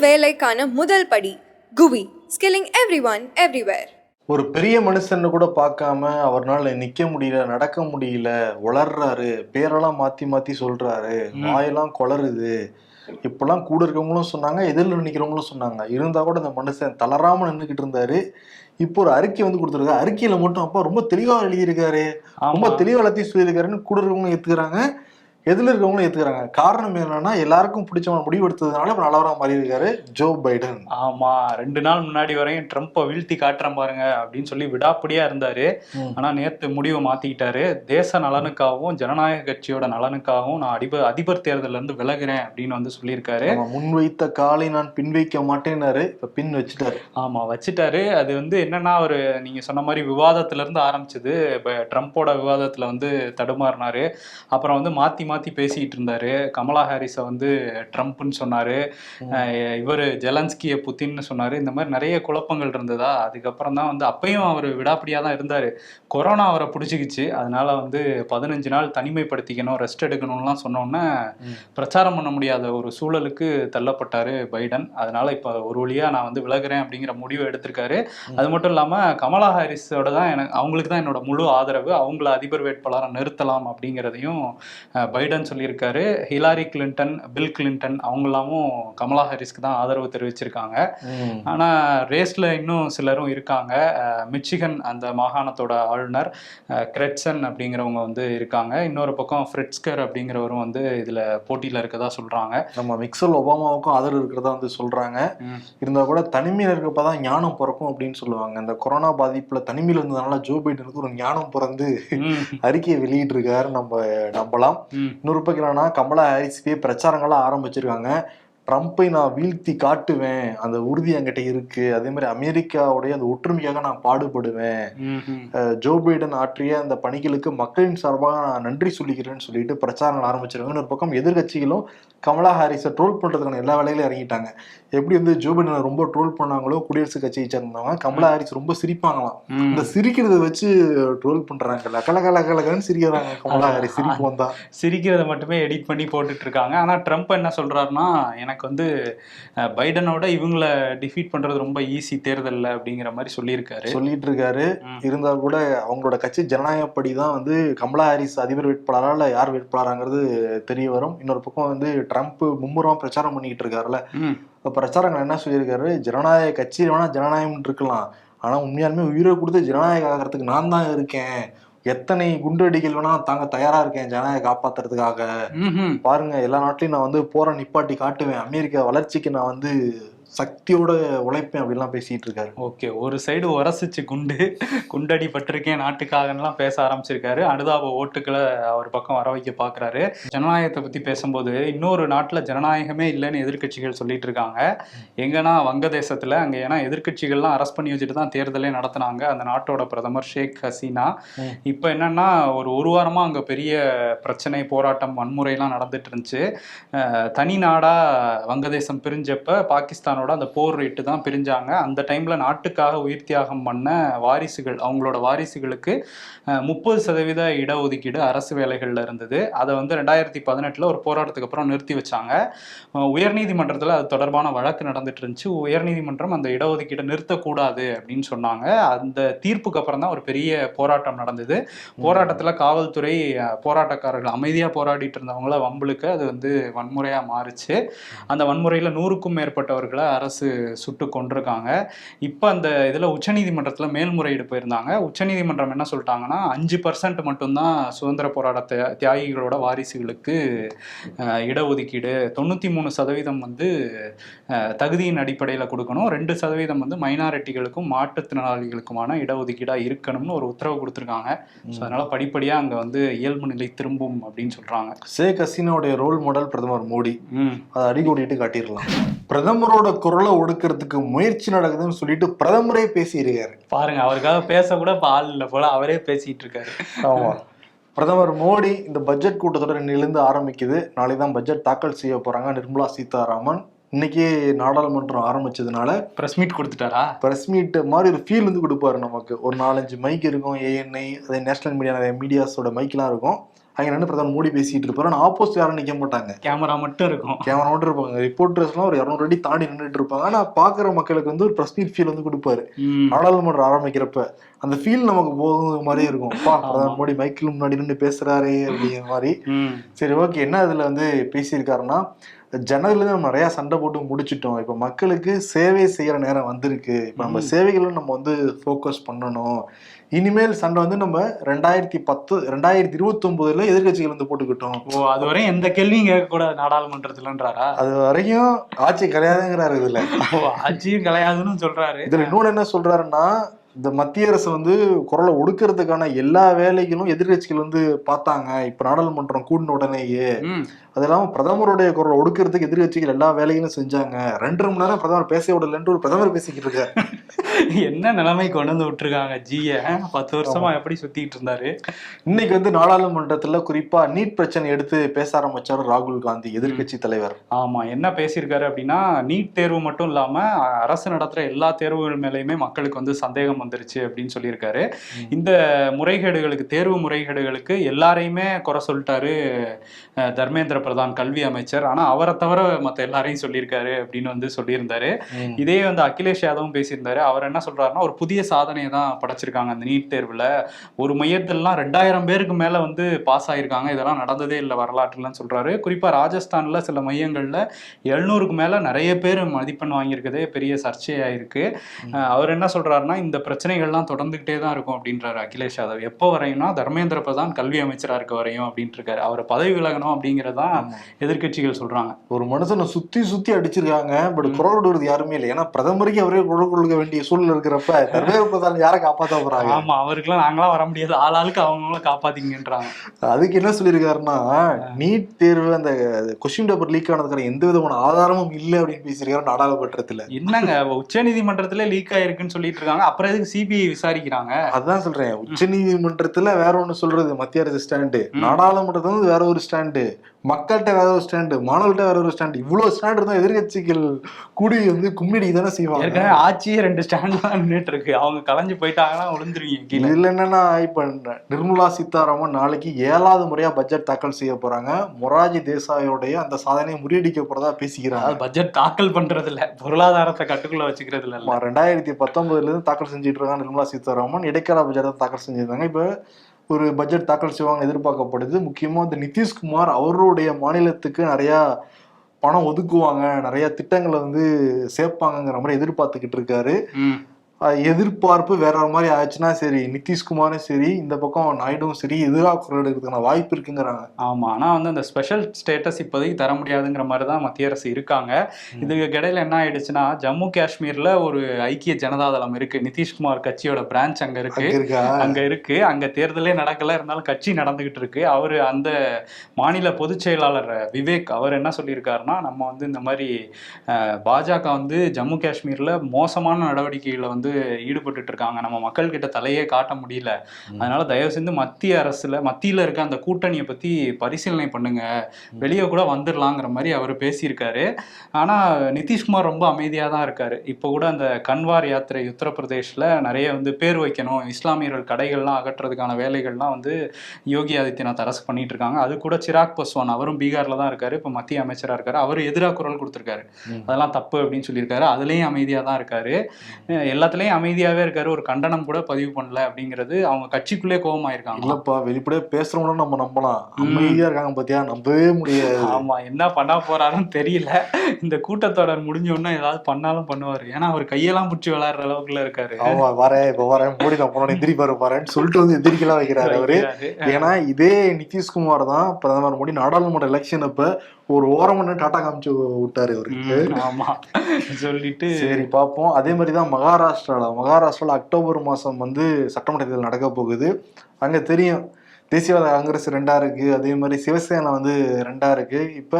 வேலைக்கான முதல் படி குவி ஸ்கில்லிங் எவ்ரி ஒன் எவ்ரிவேர் ஒரு பெரிய மனுஷன்னு கூட பார்க்காம அவர்னால நிக்க முடியல நடக்க முடியல உளர்றாரு பேரெல்லாம் மாத்தி மாத்தி சொல்றாரு வாயெல்லாம் குளறுது. இப்பெல்லாம் கூட இருக்கவங்களும் சொன்னாங்க எதிரில் நிக்கிறவங்களும் சொன்னாங்க. இருந்தா கூட இந்த மனுஷன் தளராம நின்றுகிட்டு இருந்தாரு. இப்போ ஒரு அறிக்கை வந்து கொடுத்துருக்காரு. அறிக்கையில மட்டும் அப்பா ரொம்ப தெளிவா எழுதியிருக்காரு. ரொம்ப. தெளிவா எல்லாத்தையும் சொல்லியிருக்காருன்னு கூட இருக்கவங்களும் ஏத்துக்கிறாங்க. எதிரில் இருக்கவங்களும் ஏத்துக்கிறாங்க. காரணம் என்னன்னா எல்லாருக்கும் பிடிச்சவன் முடிவெடுத்ததுனால இப்ப நல்லவரா மாறி இருக்காரு ஜோ பைடன். ஆமா ரெண்டு நாள் முன்னாடி வரையும் ட்ரம்ப்பை வீழ்த்தி காட்டுறேன் பாருங்க அப்படின்னு சொல்லி விடாப்பிடியா இருந்தாரு. ம். ஆனா நேத்து முடிவை மாத்திக்கிட்டாரு. தேச நலனுக்காகவும் ஜனநாயக கட்சியோட நலனுக்காகவும் நான் அதிபர் அதிபர் தேர்தல்ல இருந்து விலகுறேன் அப்படின்னு வந்து சொல்லியிருக்காரு. முன்வைத்த காலை நான் பின் வைக்க மாட்டேன்னாரு. இப்ப பின் வச்சுட்டாரு. ஆமா வச்சுட்டாரு. அது வந்து என்னன்னா ஒரு நீங்க சொன்ன மாதிரி விவாதத்துல இருந்து ஆரம்பிச்சது. இப்ப ட்ரம்ப்போட விவாதத்துல வந்து தடுமாறினாரு. அப்புறம் வந்து மாத்தி மாத்தி பேசிட்டு இருந்தாரு. கமலா ஹாரிஸை வந்து ட்ரம்ப்னு சொன்னாரு. இவரு ஜெலன்ஸ்கிய புத்தின்னு சொன்னாரு. இந்த மாதிரி நிறைய குழப்பங்கள் இருந்ததா? அதுக்கப்புறம் தான் வந்து அப்பயும் அவர் விடாப்பிடியா தான் இருந்தாரு. கொரோனா அவரை பிடிச்சிக்கிச்சு. அதனால வந்து பதினஞ்சு நாள் தனிமைப்படுத்திக்கணும் ரெஸ்ட் எடுக்கணும்லாம் சொன்னோன்னே. பிரச்சாரம் பண்ண முடியாத ஒரு சூழலுக்கு தள்ளப்பட்டாரு பைடன். அதனால இப்ப ஒரு வழியா நான் வந்து விலகுறேன் அப்படிங்கிற முடிவை எடுத்திருக்காரு. அது மட்டும் இல்லாம கமலா ஹாரிஸோட தான் எனக்கு அவங்களுக்கு தான் என்னோட முழு ஆதரவு. அவங்கள அதிபர் வேட்பாளரை நிறுத்தலாம் அப்படிங்கிறதையும் அஹ், பைடன் சொல்லியிருக்காரு. ஹிலாரி கிளின்டன் பில் கிளின்டன் அவங்களாமும் கமலா ஹாரிஸ்க்கு தான் ஆதரவு தெரிவிச்சிருக்காங்க. ஆனா ரேஸ்ல இன்னும் சிலரும் இருக்காங்க. மிச்சிகன் அந்த மாகாணத்தோட ஆளுநர் கிரெட்சன் அப்படிங்கிறவங்க வந்து இருக்காங்க. இன்னொரு பக்கம் ஃப்ரிட்ஸ்கர் அப்படிங்கிறவரும் வந்து இதுல போட்டியில இருக்கதா சொல்றாங்க. நம்ம மிக்சல் ஒபாமாவுக்கும் ஆதரவு இருக்கிறதா வந்து சொல்றாங்க. ம். இருந்தா கூட தனிமையில இருக்கப்பதான் ஞானம் பிறக்கும் அப்படின்னு சொல்லுவாங்க. இந்த கொரோனா பாதிப்புல தனிமையில இருந்ததுனால ஜோ பைடனுக்கு ஒரு ஞானம் பிறந்து அறிக்கையை வெளியிட்டு இருக்காரு நம்ம நம்பலாம். ம். இன்னொரு பக்கம் என்னன்னா கமலா பிரச்சாரங்கள்லாம் ஆரம்பிச்சிருக்காங்க ட்ரம்ப்பை நான் வீழ்த்தி காட்டுவேன். அந்த உறுதி என்கிட்ட இருக்கு. அதே மாதிரி அமெரிக்காவுடைய அந்த ஒற்றுமைக்காக நான் பாடுபடுவேன். ஜோ பைடன் ஆற்றிய அந்த பணிகளுக்கு மக்களின் சார்பாக நான் நன்றி சொல்லிக்கிறேன்னு சொல்லிட்டு பிரச்சாரங்கள் ஆரம்பிச்சிருக்காங்க. இன்னொரு பக்கம் எதிர்கட்சிகளும் கமலா ஹாரிஸை ட்ரோல் பண்றதுக்கான எல்லா வேலையிலும் இறங்கிட்டாங்க. எப்படி வந்து ஜோ பைடனை ரொம்ப ட்ரோல் பண்ணாங்களோ குடியரசுக் கட்சியை சேர்ந்தவங்க கமலா ஹாரிஸ் ரொம்ப சிரிப்பாங்களாம். இந்த சிரிக்கிறத வச்சு ட்ரோல் பண்றாங்க லக லக லக லகன்னு சிரிக்கிறாங்க கமலா ஹாரிஸ். சிரிப்பு வந்தா சிரிக்கிறத மட்டுமே எடிட் பண்ணி போட்டுட்டு இருக்காங்க. ஆனா ட்ரம்ப் என்ன சொல்றாருன்னா எனக்கு வந்து அஹ், பைடனோட இவங்கள டிஃபீட் பண்றது ரொம்ப ஈஸி தேர்தல்ல அப்படிங்கிற மாதிரி சொல்லியிருக்காரு. சொல்லிட்டு இருக்காரு. இருந்தா கூட அவங்களோட கட்சி ஜனநாயகப்படி தான் வந்து கமலா ஹாரிஸ் அதிபர் வேட்பாளரா இல்ல யார் வேட்பாளராங்கிறது தெரிய வரும். இன்னொரு பக்கம் வந்து ட்ரம்ப் மும்முரம் பிரச்சாரம் பண்ணிக்கிட்டு இருக்காருல்ல பிரச்சாரங்கள் என்ன சொல்லியிருக்காரு? ஜனநாயக கட்சி வேணா ஜனநாயகம் இருக்கலாம். ஆனா உண்மையாலுமே உயிரை கொடுத்து ஜனநாயகம் ஆகிறதுக்கு நான் தான் இருக்கேன். எத்தனை குண்டடிகள் வேணா தாங்க தயாரா இருக்கேன் ஜனநாயகம் காப்பாத்துறதுக்காக. பாருங்க எல்லா நாட்டிலையும் நான் வந்து போற நிப்பாட்டி காட்டுவேன் அமெரிக்கா வளர்ச்சிக்கு நான் வந்து சக்தியோட உழைப்பேன் அப்படிலாம் பேசிட்டு இருக்காரு. ஓகே ஒரு சைடு உரசிச்சு குண்டு குண்டடி பட்டிருக்கேன் நாட்டுக்காகலாம் பேச ஆரம்பிச்சிருக்காரு. அனுதாப ஓட்டுக்களை அவர் பக்கம் வர வைக்க பாக்குறாரு. ஜனநாயகத்தை பத்தி பேசும்போது இன்னொரு நாட்டுல ஜனநாயகமே இல்லைன்னு எதிர்க்கட்சிகள் சொல்லிட்டு இருக்காங்க. எங்கன்னா வங்கதேசத்துல அங்க ஏன்னா எதிர்க்கட்சிகள்லாம் அரெஸ்ட் பண்ணி வச்சுட்டு தான் தேர்தலே நடத்துனாங்க. அந்த நாட்டோட பிரதமர் ஷேக் ஹசீனா. இப்போ என்னன்னா ஒரு ஒரு வாரமா அங்க பெரிய பிரச்சனை போராட்டம் வன்முறைலாம் நடந்துட்டு இருந்துச்சு. தனி நாடா வங்கதேசம் பிரிஞ்சப்ப பாகிஸ்தானோட அந்த போர் ரேட்டு தான் பிரிஞ்சாங்க. அந்த டைமில் நாட்டுக்காக உயிர் தியாகம் பண்ண வாரிசுகள் அவங்களோட வாரிசுகளுக்கு முப்பது சதவீத இடஒதுக்கீடு அரசு வேலைகளில் இருந்தது. அதை வந்து ரெண்டாயிரத்தி பதினெட்டில் ஒரு போராட்டத்துக்கு அப்புறம் நிறுத்தி வச்சாங்க. உயர்நீதிமன்றத்தில் அது தொடர்பான வழக்கு நடந்துட்டு இருந்துச்சு. உயர்நீதிமன்றம் அந்த இடஒதுக்கீடை நிறுத்தக்கூடாது அப்படின்னு சொன்னாங்க. அந்த தீர்ப்புக்கு அப்புறம் தான் ஒரு பெரிய போராட்டம் நடந்தது. போராட்டத்தில் காவல்துறை போராட்டக்காரர்கள் அமைதியாக போராடிட்டு இருந்தவங்கள வம்புழுக்க அது வந்து வன்முறையாக மாறுச்சு. அந்த வன்முறையில் நூறுக்கும் மேற்பட்டவர்களை அரசு சுட்டு கொண்டிருக்காங்க. இப்போ அந்த இதுல உச்சநீதிமன்றத்துல மேல்முறையீடு போயிருந்தாங்க. உச்சநீதிமன்றம் என்ன சொல்லிட்டாங்கன்னா அஞ்சு பர்சன்ட் மட்டும்தான் சுதந்திர போராட்ட தியா- தியாகிகளோட வாரிசுகளுக்கு இடஒதுக்கீடு தொண்ணூத்தி மூணு சதவீதம் வந்து தகுதியின் அடிப்படையில் கொடுக்கணும். ரெண்டு சதவீதம் வந்து மைனாரிட்டிகளுக்கும் மாற்றுத்திறனாளிகளுக்குமான இடஒதுக்கீடா இருக்கணும்னு ஒரு உத்தரவு கொடுத்துருக்காங்க. ஸோ அதனால படிப்படியா அங்க வந்து இயல்பு நிலை திரும்பும் அப்படின்னு சொல்றாங்க. ஷேக் ஹசீனாவுடைய ரோல் மாடல் பிரதமர் மோடி. அதை அடிக்கோடிட்டு காட்டிடலாம். பிரதமரோட குரலை ஒடுக்கிறதுக்கு முயற்சி நடக்குதுன்னு சொல்லிட்டு பிரதமரே பேசியிருக்காரு. பாருங்க அவருக்காக பேச கூட இப்ப ஆள் இல்லை போல அவரே பேசிட்டு இருக்காரு ஆமா. பிரதமர் மோடி இந்த பட்ஜெட் கூட்டத்தொடர் இன்னிலிருந்து ஆரம்பிக்குது. நாளை தான் பட்ஜெட் தாக்கல் செய்ய போறாங்க நிர்மலா சீதாராமன். இன்னைக்கே நாடாளுமன்றம் ஆரம்பிச்சதுனால பிரஸ் மீட் கொடுத்துட்டாரா? பிரஸ் மீட் மாதிரி ஒரு ஃபீல் வந்து கொடுப்பாரு நமக்கு. ஒரு நாலஞ்சு மைக் இருக்கும் ஏஎன்ஐ அதே நேஷனல் மீடியா நிறைய மீடியாஸோட மைக்லாம் இருக்கும். அங்க நின்று பிரதமர் மோடி பேசிட்டு இருப்பாரு. ஆனா ஆப்போசிட் யாரும் நிக்க மாட்டாங்க. கேமரா மட்டும் இருக்கும். கேமரா மட்டும் இருப்பாங்க. ரிப்போர்ட்டர்ஸ் எல்லாம் ஒரு இரநூறு அடி தாண்டி நின்றுட்டு இருப்பாங்க. ஆனா பாக்குற மக்களுக்கு வந்து ஒரு பிரஸ் ஃபீல் வந்து கொடுப்பாரு. நாடாளுமன்றம் ஆரம்பிக்கிறப்ப அந்த ஃபீல் நமக்கு போகுது மாதிரியே இருக்கும். பா பிரதமர். மோடி மைக்கில் முன்னாடி நின்று பேசுறாரு அப்படிங்கிற மாதிரி. சரி ஓகே என்ன அதுல வந்து பேசியிருக்காருன்னா ஜனவரில இருந்து நம்ம நிறைய சண்டை போட்டு முடிச்சிட்டோம். இப்ப மக்களுக்கு சேவை செய்யற நேரம் வந்திருக்கு. இப்ப நம்ம. சேவைகளும் நம்ம வந்து ஃபோக்கஸ் பண்ணணும். இனிமேல் சண்டை வந்து நம்ம ரெண்டாயிரத்தி பத்து ரெண்டாயிரத்தி இருபத்தி ஒன்பதுல எதிர்கட்சிகள் வந்து போட்டுக்கிட்டோம். ஓ அது வரையும் எந்த கேள்வியும் கேட்க கூடாது நாடாளுமன்றத்துலன்றாரா? அது வரைக்கும் ஆட்சி கிடையாதுங்கிறாரு இதுல. ஓ ஆட்சியும் கிடையாதுன்னு சொல்றாரு. இதுல இன்னொன்னு என்ன சொல்றாருன்னா இந்த மத்திய அரசு வந்து குரலை ஒடுக்கிறதுக்கான எல்லா வேலைகளும் எதிர்கட்சிகள் வந்து பார்த்தாங்க. இப்ப நாடாளுமன்றம் கூடின உடனேயே. அது இல்லாம பிரதமருடைய குரலை ஒடுக்கிறதுக்கு எதிர்கட்சிகள் எல்லா வேலைகளும் செஞ்சாங்க. ரெண்டரை மணி நேரம் பிரதமர் பேச விடலன்ட்டு ஒரு பிரதமர் பேசிக்கிட்டு இருக்காரு. என்ன நிலைமை கொண்டு வந்து விட்டுருக்காங்க ஜிய? பத்து வருஷமா எப்படி சுத்திட்டு இருந்தாரு? இன்னைக்கு வந்து நாடாளுமன்றத்துல குறிப்பா நீட் பிரச்சனை எடுத்து பேச ஆரம்பிச்சாரு ராகுல் காந்தி எதிர்க்கட்சி தலைவர். ஆமா. என்ன பேசியிருக்காரு அப்படின்னா நீட் தேர்வு மட்டும் இல்லாம அரசு நடத்துற எல்லா தேர்வுகள் மேலயுமே மக்களுக்கு வந்து சந்தேகம் வந்துருச்சு அப்படின்னு சொல்லியிருக்காரு. இந்த முறைகேடுகளுக்கு தேர்வு முறைகேடுகளுக்கு எல்லாரையுமே குறை சொல்லிட்டாரு தர்மேந்திர பிரதான் கல்வி அமைச்சர். ஆனா அவரை தவிர மத்த எல்லாரையும் சொல்லியிருக்காரு அப்படின்னு வந்து சொல்லியிருந்தாரு. இதே வந்து அகிலேஷ் யாதவும் பேசியிருந்தாரு. அவர் என்ன சொல்றாருன்னா ஒரு புதிய சாதனையை தான் படைச்சிருக்காங்க அந்த நீட் தேர்வுல. ஒரு மையத்திலலாம் ரெண்டாயிரம் பேருக்கு மேல வந்து பாஸ் ஆயிருக்காங்க. இதெல்லாம் நடந்ததே இல்லை வரலாற்றுலன்னு சொல்றாரு. குறிப்பா ராஜஸ்தான்ல சில மையங்கள்ல எழுநூறுக்கு மேல நிறைய பேர் மதிப்பெண் வாங்கியிருக்கதே. பெரிய சர்ச்சையாயிருக்கு. அவர் என்ன சொல்றாருன்னா இந்த பிரச்சனைகள்லாம் தொடர்ந்துகிட்டே தான் இருக்கும் அப்படின்றாரு அகிலேஷ் யாதவ். எப்போ வரையும்னா தர்மேந்திர பிரதான் கல்வி அமைச்சரா இருக்க வரையும் அப்படின்ட்டு இருக்காரு அவரை பதவி விலகணும் அப்படிங்கறதான் ஆமா. எதிர்க்கட்சிகள் சொல்றாங்க. ஒரு மனுஷனை சுத்தி சுத்தி அடிச்சிருக்காங்க பட் குரல் கொடுறது யாருமே இல்லை. ஏன்னா பிரதமருக்கு அவரே குரல் கொடுக்க வேண்டிய சூழல் இருக்கிறப்ப தர்மேந்திர பிரதான் யாரை காப்பாத்த போறாங்க? ஆமா அவருக்குலாம் நாங்களாம் வர முடியாது. ஆளாளுக்கு அவங்கவுங்கள காப்பாத்திங்கன்றாங்க. அதுக்கு என்ன சொல்லியிருக்காருன்னா நீட் தேர்வு அந்த கொஸ்டின் பேப்பர் லீக் ஆனதுக்கான எந்த விதமான ஆதாரமும் இல்லை அப்படின்னு பேசியிருக்காரு நாடாளுமன்றத்துல. என்னங்க உச்ச நீதிமன்றத்துல லீக் ஆயிருக்குன்னு சொல்லிட்டு இருக்காங்க. அப்புறம் எதுக்கு சிபிஐ விசாரிக்கிறாங்க? அதான் சொல்றேன். உச்ச நீதிமன்றத்துல வேற ஒண்ணு சொல்றது மத்திய அரசு ஸ்டாண்டு. நாடாளுமன்றத்துல வேற ஒரு ஸ்டாண்டு மக்கள்கிட்ட வேற ஒரு ஸ்டாண்டு மாணவர்கள்ட்ட வேற ஒரு ஸ்டாண்டு இவ்வளவு ஸ்டாண்ட் இருந்தா எதிர்கட்சிகள் கூடி வந்து கும்மிடி தானே செய்வாங்க? ஏற்கனவே ஆட்சியே ரெண்டு ஸ்டாண்ட் தான் நின்றுட்டு இருக்கு. அவங்க கலைஞ்சு போயிட்டாங்கன்னா விழுந்துருவீங்க இதுல என்னன்னா இப்ப நிர்மலா சீதாராமன் நாளைக்கு ஏழாவது முறையா பட்ஜெட் தாக்கல் செய்ய போறாங்க. மொராஜி தேசாயோடைய அந்த சாதனையை முறியடிக்க போறதா பேசிக்கிறாங்க. பட்ஜெட் தாக்கல் பண்றது இல்ல பொருளாதாரத்தை கட்டுக்குள்ள வச்சுக்கிறது இல்ல. ரெண்டாயிரத்தி பத்தொன்பதுல இருந்து தாக்கல் செஞ்சுட்டு இருக்காங்க நிர்மலா சீதாராமன். இடைக்கால பட்ஜெட் தான் தாக்கல் செஞ்சிருந்தாங்க இப்ப ஒரு பட்ஜெட் தாக்கல் செய்வாங்க எதிர்பார்க்கப்படுது. முக்கியமாக இந்த நிதிஷ்குமார் அவருடைய மாநிலத்துக்கு நிறையா பணம் ஒதுக்குவாங்க நிறைய திட்டங்களை வந்து சேர்ப்பாங்கங்கிற மாதிரி எதிர்பார்த்துக்கிட்டு இருக்காரு. எதிர்பார்ப்பு வேற மாதிரி ஆச்சுன்னா சரி நிதிஷ்குமாரும் சரி இந்த பக்கம் நாயுடும் சரி எதிராக குரல் எடுக்கிறதுக்கான வாய்ப்பு இருக்குங்கிறாங்க. ஆமா ஆனா வந்து அந்த ஸ்பெஷல் ஸ்டேட்டஸ் இப்போதைக்கு தர முடியாதுங்கிற மாதிரி தான் மத்திய அரசு இருக்காங்க. இதுக்கு இடையில என்ன ஆயிடுச்சுன்னா ஜம்மு காஷ்மீர்ல ஒரு ஐக்கிய ஜனதாதளம் இருக்கு. நிதிஷ்குமார் கட்சியோட பிரான்ச் அங்க இருக்கு. அங்க இருக்கா? அங்க தேர்தலே நடக்கல இருந்தாலும் கட்சி நடந்துகிட்டு இருக்கு. அவரு அந்த மாநில பொதுச் செயலாளர் விவேக் அவர் என்ன சொல்லியிருக்காருன்னா நம்ம வந்து இந்த மாதிரி பாஜக வந்து ஜம்மு காஷ்மீர்ல மோசமான நடவடிக்கைகளை வந்து ஈடுபட்டுட்டு இருக்காங்க நம்ம மக்கள் கிட்ட தலையே காட்ட முடியல. அதனால தயவு செஞ்சு மத்திய அரசுல மத்தியில இருக்க அந்த கூட்டணியை பத்தி பரிசீலனை பண்ணுங்க. வெளியே கூட வந்துடலாங்கிற மாதிரி அவர் பேசியிருக்காரு. ஆனா நிதிஷ்குமார் ரொம்ப அமைதியா தான் இருக்காரு. இப்போ கூட அந்த கன்வார் யாத்திரை உத்தரப்பிரதேஷ்ல நிறைய வந்து பேர் வைக்கணும். இஸ்லாமியர்கள் கடைகள்லாம் அகற்றுறதுக்கான வேலைகள்லாம் வந்து யோகி ஆதித்யநாத் அரசு பண்ணிட்டு இருக்காங்க அது கூட சிராக் பஸ்வான் அவரும் பீகார்ல தான் இருக்காரு. இப்போ மத்திய அமைச்சரா இருக்காரு. அவர் எதிராக குரல் கொடுத்திருக்காரு. அதெல்லாம் தப்பு அப்படின்னு சொல்லியிருக்காரு. அதுலயும் அமைதியா தான் இருக்காரு. அஹ் எல்லாத்துலயும் அமைதியாவே இருக்காரு. ஒரு கண்டனம் கூட பதிவு பண்ணல அப்படிங்கிறது அவங்க கட்சிக்குள்ளே கோபமாயிருக்காங்க. இல்லப்பா வெளிப்படையா பேசுறவங்களும் நம்ம நம்பலாம். அமைதியா இருக்காங்க பாத்தியா? நம்பவே முடியாது. ஆமா என்ன பண்ண போறாருன்னு தெரியல. இந்த கூட்டத்தொடர் முடிஞ்ச உடனே ஏதாவது பண்ணாலும் பண்ணுவாரு. ஏன்னா அவர் கையெல்லாம் பிடிச்சி விளையாடுற அளவுக்குள்ள இருக்காரு. ஆமா வரேன் இப்ப வரேன் மோடி நான் போனோட எதிரி பாரு பாருன்னு சொல்லிட்டு வந்து எதிரிக்கலாம் வைக்கிறாரு அவரு. ஏன்னா இதே நிதிஷ்குமார் தான் பிரதமர் மோடி நாடாளுமன்ற எலெக்ஷன் அப்ப ஒரு ஓரம் பண்ணி டாட்டா காமிச்சு விட்டாரு அவருக்கு ஆமா. சொல்லிட்டு சரி பார்ப்போம் அதே மாதிரி தான் மகாராஷ்டிரால. மகாராஷ்டிரால அக்டோபர் மாசம் வந்து சட்டமன்ற தேர்தல் நடக்க போகுது. அங்க தெரியும். தேசியவாத காங்கிரஸ் ரெண்டா இருக்கு. அதே மாதிரி சிவசேனா வந்து ரெண்டா இருக்கு. இப்ப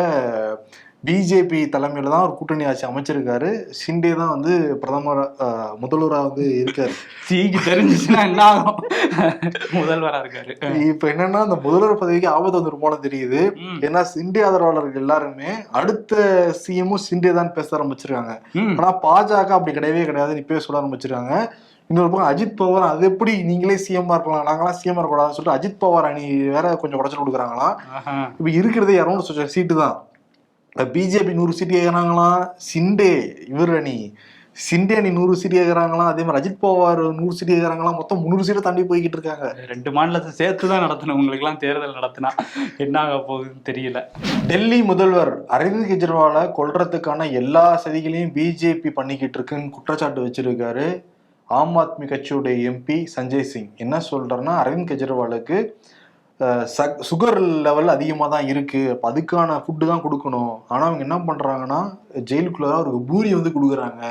பிஜேபி தலைமையில தான் ஒரு கூட்டணி ஆட்சி அமைச்சிருக்காரு. ஷிண்டே தான் வந்து பிரதமர் அஹ், முதல்வரா வந்து இருக்காரு. சீக்கு தெரிஞ்சுச்சுன்னா என்ன ஆகும்? முதல்வரா இருக்காரு. இப்ப என்னன்னா அந்த முதல்வர் பதவிக்கு ஆபத்து வந்துருமோன்னு தெரியுது. ம், ஏன்னா சிண்டே ஆதரவாளர்கள் எல்லாருமே அடுத்த சிஎம்மும் சிண்டே தான் பேச ஆரம்பிச்சிருக்காங்க. ஆனா பாஜக அப்படி கிடையவே கிடையாதுன்னு இப்பவே சொல்ல ஆரம்பிச்சிருக்காங்க. இன்னொரு பக்கம் அஜித் பவார் அது எப்படி நீங்களே சிஎம்மா இருக்கலாம் நாங்களாம் சிஎம் இருக்கக்கூடாதுன்னு சொல்லிட்டு அஜித் பவார் அணி வேற கொஞ்சம் உடச்சல் கொடுக்குறாங்களாம். இப்போ இருக்கிறது இரநூறு சீட்டு தான். பிஜேபி நூறு சீட்டு கேட்குறாங்களாம் சிண்டே இவர் அணி. சிண்டே அணி நூறு சீட்டு கேட்குறாங்களாம் அதே மாதிரி அஜித் பவார் நூறு சீட்டு கேட்குறாங்களாம் மொத்தம் முந்நூறு சீட்டை தாண்டி போய்கிட்டு இருக்காங்க. ரெண்டு மாநிலத்தை சேர்த்து தான் நடத்தணும். உங்களுக்குலாம் தேர்தல் நடத்தினா என்ன ஆக போகுதுன்னு தெரியல. டெல்லி முதல்வர் அரவிந்த் கெஜ்ரிவாலை கொல்றதுக்கான எல்லா சதிகளையும் பிஜேபி பண்ணிக்கிட்டு இருக்குன்னு குற்றச்சாட்டு வச்சிருக்காரு. ஆம் ஆத்மி கட்சியுடைய எம்பி சஞ்சய் சிங். என்ன சொல்றாருன்னா அரவிந்த் கெஜ்ரிவாலுக்கு சுகர் லெவல் அதிகமாக தான் இருக்கு. அப்போ அதுக்கான ஃபுட்டு தான் கொடுக்கணும். ஆனால் அவங்க என்ன பண்றாங்கன்னா ஜெயிலுக்குள்ள அவருக்கு பூரி வந்து கொடுக்குறாங்க.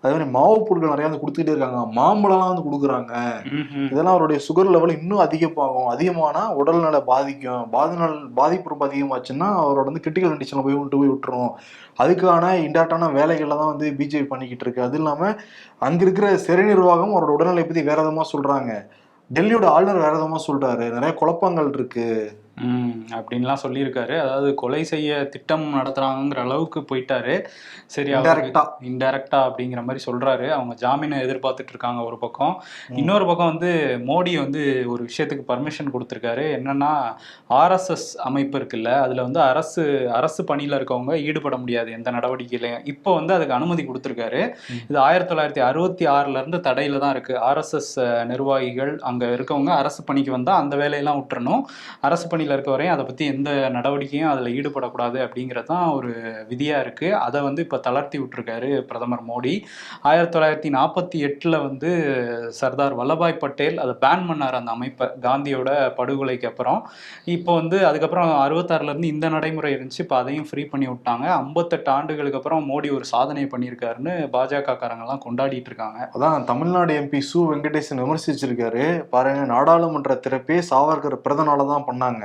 அதே மாதிரி மாவு பொருட்கள் நிறைய வந்து கொடுத்துக்கிட்டே இருக்காங்க. மாம்பழம்லாம் வந்து கொடுக்குறாங்க. இதெல்லாம் அவருடைய சுகர் லெவல் இன்னும் அதிகமாகும். அதிகமானா உடல்நல பாதிக்கும். பாதிநாள் பாதிப்பு ரொம்ப அதிகமாச்சுன்னா அவரோட வந்து கிரிட்டிக்கல் கண்டிஷன்ல போய் விட்டு போய் விட்டுரும். அதுக்கான இண்டாக்டான வேலைகளை தான் வந்து பிஜேபி பண்ணிக்கிட்டு இருக்கு. அது இல்லாம அங்க இருக்கிற சிறை நிர்வாகம் அவரோட உடல்நிலை பத்தி வேற விதமா சொல்றாங்க. டெல்லியோட ஆளுநர் வேற விதமா சொல்றாரு. நிறைய குழப்பங்கள் இருக்கு. அப்படின்லாம் சொல்லியிருக்காரு. அதாவது கொலை செய்ய திட்டம் நடத்துறாங்கிற அளவுக்கு போயிட்டாரு. சரி. இன்டெரக்டா அப்படிங்கிற மாதிரி சொல்றாரு. அவங்க ஜாமீனை எதிர்பார்த்துட்டு இருக்காங்க ஒரு பக்கம். இன்னொரு பக்கம் வந்து மோடி வந்து ஒரு விஷயத்துக்கு பர்மிஷன் கொடுத்துருக்காரு. என்னன்னா ஆர்எஸ்எஸ் அமைப்பு இருக்குல்ல அதுல வந்து அரசு அரசு பணியில இருக்கவங்க ஈடுபட முடியாது. எந்த நடவடிக்கையிலையும். இப்போ வந்து அதுக்கு அனுமதி கொடுத்துருக்காரு. இது ஆயிரத்தி தொள்ளாயிரத்தி அறுபத்தி ஆறுல இருந்து தடையில தான் இருக்கு ஆர்எஸ்எஸ் நிர்வாகிகள் அங்க இருக்கவங்க அரசு பணிக்கு வந்தா அந்த வேலையெல்லாம் விட்டுறணும் அரசு பதவியில் இருக்க வரையும் அதை பற்றி எந்த நடவடிக்கையும் அதில் ஈடுபடக்கூடாது அப்படிங்கிறது தான் ஒரு விதியாக இருக்குது அதை வந்து இப்போ தளர்த்தி விட்டுருக்காரு பிரதமர் மோடி. ஆயிரத்தி தொள்ளாயிரத்தி நாற்பத்தி எட்டில் வந்து சர்தார் வல்லபாய் பட்டேல் அதை பேன் பண்ணார் அந்த அமைப்பை. காந்தியோட படுகொலைக்கு அப்புறம். இப்போ வந்து அதுக்கப்புறம் அறுபத்தாறுலேருந்து இந்த நடைமுறை இருந்துச்சு. இப்போ அதையும் ஃப்ரீ பண்ணி விட்டாங்க. ஐம்பத்தெட்டு ஆண்டுகளுக்கு அப்புறம் மோடி ஒரு சாதனை பண்ணியிருக்காருன்னு பாஜக காரங்கெல்லாம் கொண்டாடிட்டு இருக்காங்க. அதான் தமிழ்நாடு எம்பி சு வெங்கடேசன் விமர்சிச்சிருக்காரு. பாருங்க நாடாளுமன்ற திறப்பே சாவர்கர் பிறந்தநாள தான் பண்ணாங்க.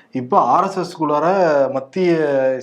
இப்போ ஆர்எஸ்எஸ்குள்ளார மத்திய